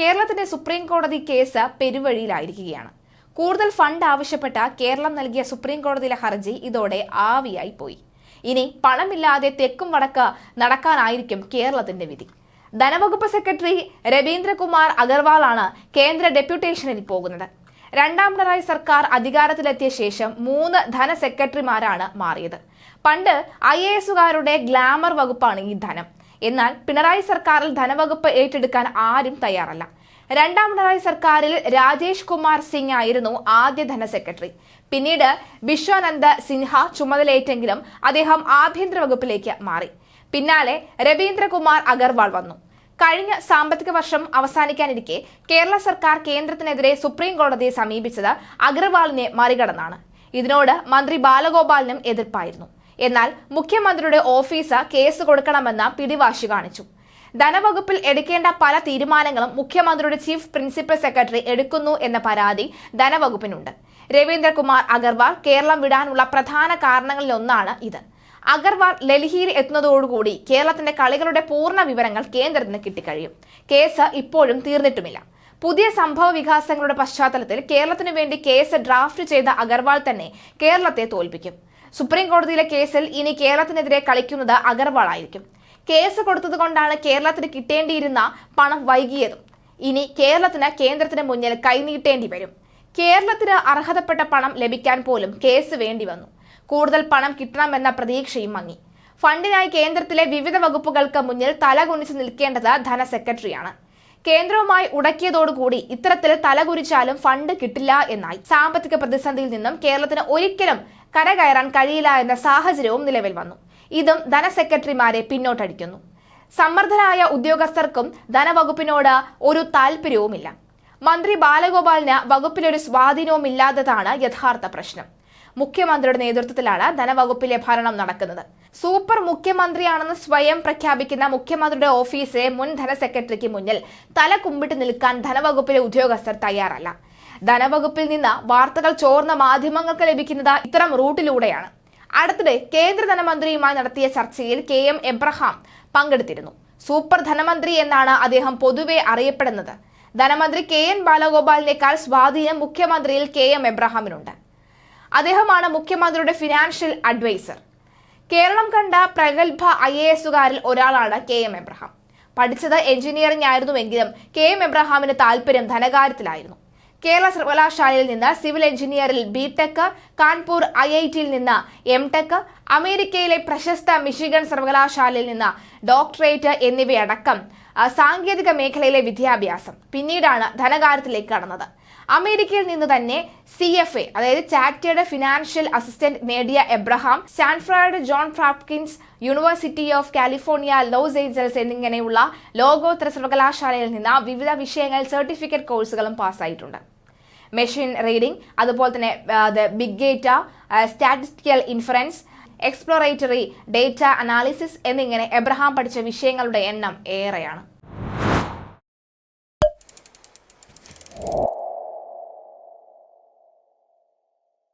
കേരളത്തിന്റെ സുപ്രീം കോടതി കേസ് പെരുവഴിയിലായിരിക്കുകയാണ്. കൂടുതൽ ഫണ്ട് ആവശ്യപ്പെട്ട കേരളം നൽകിയ സുപ്രീം കോടതിയിലെ ഹർജി ഇതോടെ ആവിയായി പോയി. ഇനി പണമില്ലാതെ തെക്കും വടക്ക് നടക്കാനായിരിക്കും കേരളത്തിന്റെ വിധി. ധനവകുപ്പ് സെക്രട്ടറി രവീന്ദ്രകുമാർ അഗർവാളാണ് കേന്ദ്ര ഡെപ്യൂട്ടേഷനിൽ പോകുന്നത്. രണ്ടാം പിണറായി സർക്കാർ അധികാരത്തിലെത്തിയ ശേഷം മൂന്ന് ധനസെക്രട്ടറിമാരാണ് മാറിയത്. പണ്ട് ഐ എ എസുകാരുടെ ഗ്ലാമർ വകുപ്പാണ് ഈ ധനം. എന്നാൽ പിണറായി സർക്കാരിൽ ധനവകുപ്പ് ഏറ്റെടുക്കാൻ ആരും തയ്യാറല്ല. രണ്ടാം പിണറായി സർക്കാരിൽ രാജേഷ് കുമാർ സിംഗ് ആയിരുന്നു ആദ്യ ധനസെക്രട്ടറി പിന്നീട് വിശ്വാനന്ദ സിൻഹ ചുമതലയേറ്റെങ്കിലും അദ്ദേഹം ആഭ്യന്തര വകുപ്പിലേക്ക് മാറി. പിന്നാലെ രവീന്ദ്രകുമാർ അഗർവാൾ വന്നു. കഴിഞ്ഞ സാമ്പത്തിക വർഷം അവസാനിക്കാനിരിക്കെ കേരള സർക്കാർ കേന്ദ്രത്തിനെതിരെ സുപ്രീം കോടതിയെ സമീപിച്ചത് അഗർവാളിനെ മറികടന്നാണ്. ഇതിനോട് മന്ത്രി ബാലഗോപാലിനും എതിർപ്പായിരുന്നു. എന്നാൽ മുഖ്യമന്ത്രിയുടെ ഓഫീസ് കേസ് കൊടുക്കണമെന്ന പിടിവാശി കാണിച്ചു. ധനവകുപ്പിൽ എടുക്കേണ്ട പല തീരുമാനങ്ങളും മുഖ്യമന്ത്രിയുടെ ചീഫ് പ്രിൻസിപ്പൽ സെക്രട്ടറി എടുക്കുന്നു എന്ന പരാതി ധനവകുപ്പിനുണ്ട്. രവീന്ദ്രകുമാർ അഗർവാൾ കേരളം വിടാനുള്ള പ്രധാന കാരണങ്ങളിലൊന്നാണ് ഇത്. അഗർവാൾ ഡൽഹിയിൽ എത്തുന്നതോടുകൂടി കേരളത്തിന്റെ കളികളുടെ പൂർണ വിവരങ്ങൾ കേന്ദ്രത്തിന് കിട്ടിക്കഴിയും. കേസ് ഇപ്പോഴും തീർന്നിട്ടുമില്ല. പുതിയ സംഭവ വികാസങ്ങളുടെ പശ്ചാത്തലത്തിൽ കേരളത്തിനു വേണ്ടി കേസ് ഡ്രാഫ്റ്റ് ചെയ്ത അഗർവാൾ തന്നെ കേരളത്തെ തോൽപ്പിക്കും. സുപ്രീം കോടതിയിലെ കേസിൽ ഇനി കേരളത്തിനെതിരെ കളിക്കുന്നത് അഗർവാൾ ആയിരിക്കും കേസ് കൊടുത്തതുകൊണ്ടാണ് കേരളത്തിന് കിട്ടേണ്ടിയിരുന്ന പണം വൈകിയതും. ഇനി കേരളത്തിന് കേന്ദ്രത്തിന് മുന്നിൽ കൈനീട്ടേണ്ടി വരും. കേരളത്തിന് അർഹതപ്പെട്ട പണം ലഭിക്കാൻ പോലും കേസ് വേണ്ടി വന്നു. കൂടുതൽ പണം കിട്ടണമെന്ന പ്രതീക്ഷയും മങ്ങി. ഫണ്ടിനായി കേന്ദ്രത്തിലെ വിവിധ വകുപ്പുകൾക്ക് മുന്നിൽ തലകുനിച്ച് നിൽക്കേണ്ടത് ധനസെക്രട്ടറിയാണ് കേന്ദ്രവുമായി ഉടക്കിയതോടുകൂടി ഇത്തരത്തിൽ തലകുരിച്ചാലും ഫണ്ട് കിട്ടില്ല എന്നായി. സാമ്പത്തിക പ്രതിസന്ധിയിൽ നിന്നും കേരളത്തിന് ഒരിക്കലും കരകയറാൻ കഴിയില്ല എന്ന സാഹചര്യവും നിലവിൽ വന്നു. ഇതും ധനസെക്രട്ടറിമാരെ പിന്നോട്ടടിക്കുന്നു. സമ്മർദ്ദരായ ഉദ്യോഗസ്ഥർക്കും ധനവകുപ്പിനോട് ഒരു താല്പര്യവുമില്ല മന്ത്രി ബാലഗോപാലിന് വകുപ്പിലൊരു സ്വാധീനവും ഇല്ലാത്തതാണ് യഥാർത്ഥ പ്രശ്നം. മുഖ്യമന്ത്രിയുടെ നേതൃത്വത്തിലാണ് ധനവകുപ്പിലെ ഭരണം നടക്കുന്നത്. സൂപ്പർ മുഖ്യമന്ത്രിയാണെന്ന് സ്വയം പ്രഖ്യാപിക്കുന്ന മുഖ്യമന്ത്രിയുടെ ഓഫീസിലെ മുൻ ധനസെക്രട്ടറിക്ക് മുന്നിൽ തല കുമ്പിട്ട് നിൽക്കാൻ ധനവകുപ്പിലെ ഉദ്യോഗസ്ഥർ തയ്യാറല്ല. ധനവകുപ്പിൽ നിന്ന് വാർത്തകൾ ചോർന്ന മാധ്യമങ്ങൾക്ക് ലഭിക്കുന്നത് ഇത്തരം റൂട്ടിലൂടെയാണ്. അടുത്തിടെ കേന്ദ്ര ധനമന്ത്രിയുമായി നടത്തിയ ചർച്ചയിൽ കെ എം എബ്രഹാം പങ്കെടുത്തിരുന്നു. സൂപ്പർ ധനമന്ത്രി എന്നാണ് അദ്ദേഹം പൊതുവെ അറിയപ്പെടുന്നത്. ധനമന്ത്രി കെ എൻ ബാലഗോപാലിനേക്കാൾ സ്വാധീനം മുഖ്യമന്ത്രിയിൽ കെ എം എബ്രഹാമിനുണ്ട്. അദ്ദേഹമാണ് മുഖ്യമന്ത്രിയുടെ ഫിനാൻഷ്യൽ അഡ്വൈസർ കേരളം കണ്ട പ്രഗത്ഭ ഐ എ എസുകാരിൽ ഒരാളാണ് കെ എം എബ്രഹാം. പഠിച്ചത് എഞ്ചിനീയറിംഗ് ആയിരുന്നുവെങ്കിലും കെ എം എബ്രഹാമിന് താല്പര്യം ധനകാര്യത്തിലായിരുന്നു. കേരള സർവകലാശാലയിൽ നിന്ന് civil എഞ്ചിനീയറിൽ B Tech Kanpur I I ടിയിൽ നിന്ന് എം ടെക് അമേരിക്കയിലെ പ്രശസ്ത മിഷിഗൺ സർവകലാശാലയിൽ നിന്ന് ഡോക്ടറേറ്റ് എന്നിവയടക്കം സാങ്കേതിക മേഖലയിലെ വിദ്യാഭ്യാസം പിന്നീടാണ് ധനകാര്യത്തിലേക്ക് കടന്നത്. അമേരിക്കയിൽ നിന്ന് തന്നെ സി എഫ് എ അതായത് ചാറ്റേഡ് ഫിനാൻഷ്യൽ അസിസ്റ്റന്റ് നേടിയ Abraham Stanford Johns Hopkins university of California Los Angeles എന്നിങ്ങനെയുള്ള ലോകോത്തര സർവകലാശാലയിൽ നിന്ന് വിവിധ വിഷയങ്ങൾ സർട്ടിഫിക്കറ്റ് കോഴ്സുകളും പാസ്സായിട്ടുണ്ട്. മെഷീൻ റീഡിംഗ് അതുപോലെ തന്നെ big data statistical inference exploratory data analysis എന്നിങ്ങനെ എബ്രഹാം പഠിച്ച വിഷയങ്ങളുടെ എണ്ണം ഏറെയാണ്. Oh.